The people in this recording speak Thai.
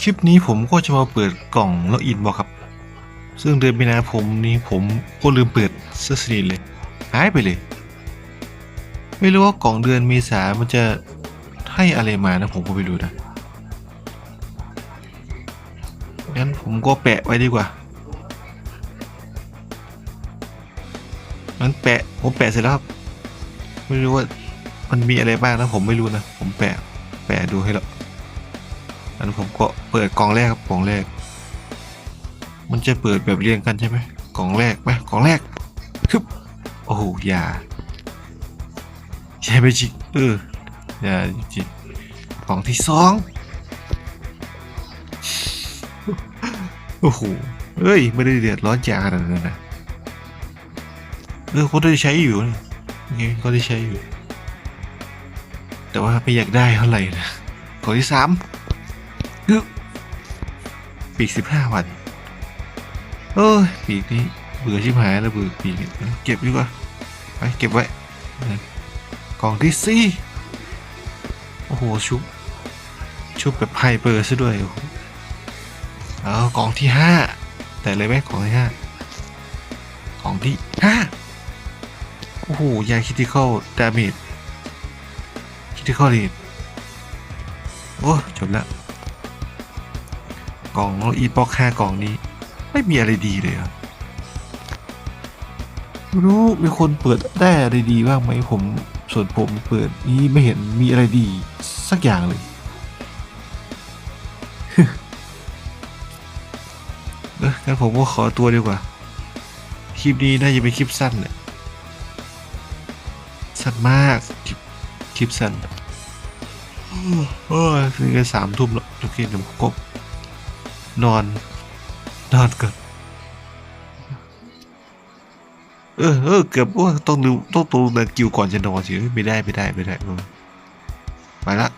คลิปนี้ผมก็จะมาเปิดกล่องล็อกอินบอกครับ ซึ่งเดือนมีนาผมนี้ผมก็ลืมเปิดเสื้อสนิทเลย หายไปเลย ไม่รู้ว่ากล่องเดือนเมษามันจะให้อะไรมานะผมก็ไม่รู้นะ งั้นผมก็แปะไว้ดีกว่างั้นแปะผมแปะเสร็จแล้วครับ ไม่รู้ว่ามันมีอะไรบ้างนะผมไม่รู้นะ ผมแปะแปะดูให้แล้ว งั้นผมก็เปิดกล่องแรกครับกล่องแรก มันจะเปิดแบบเรียงกันใช่ไหมกล่องแรกไหมกล่องแรกคึบโอ้โหอย่าใช่ไหมจิเอออย่าจิกล่องที่สองโอ้โหเอ้ยไม่ได้เดือดร้อนจากขนาดนั้นนะเออเขาได้ใช้อยู่นะโอเคเขาได้ใช้อยู่ แต่ว่าไม่อยากได้เท่าไหร่นะกล่องที่สาม ปีกสิบห้าวัน เอ้ยปีกนี้เบื่อชิบหายแล้วเบื่อปีกเก็บดีกว่าไปเก็บไว้กล่องที่สี่โอ้โหชุบชุบแบบไฮเปอร์ซะด้วยโอ้โหเอากล่องที่ห้าแต่เลยไหมกล่องที่ห้ากล่องที่ห้าโอ้โหยาคิติคอลดาเมจคิติคอลเรทโอ้จบละ กล่องอีพ็อกห้ากล่องนี้ ไม่มีอะไรดีเลยครับไม่รู้มีคนเปิดได้อะไรดีบ้างไหมผมส่วนผมเปิดนี้ไม่เห็นมีอะไรดีสักอย่างเลย เอองั้นผมก็ขอตัวดีกว่า คลิปนี้น่าจะเป็นคลิปสั้นแหละสั้นมากคลิปคลิปสั้นโอ้ยคือกันสามทุ่มแล้วโอเคเดี๋ยวผมก็ นอน นอนก่อนเออเออเกือบว่าต้องดูต้องตูนกิวก่อนจะนอนสิไม่ได้ไม่ได้ไม่ได้ไปละ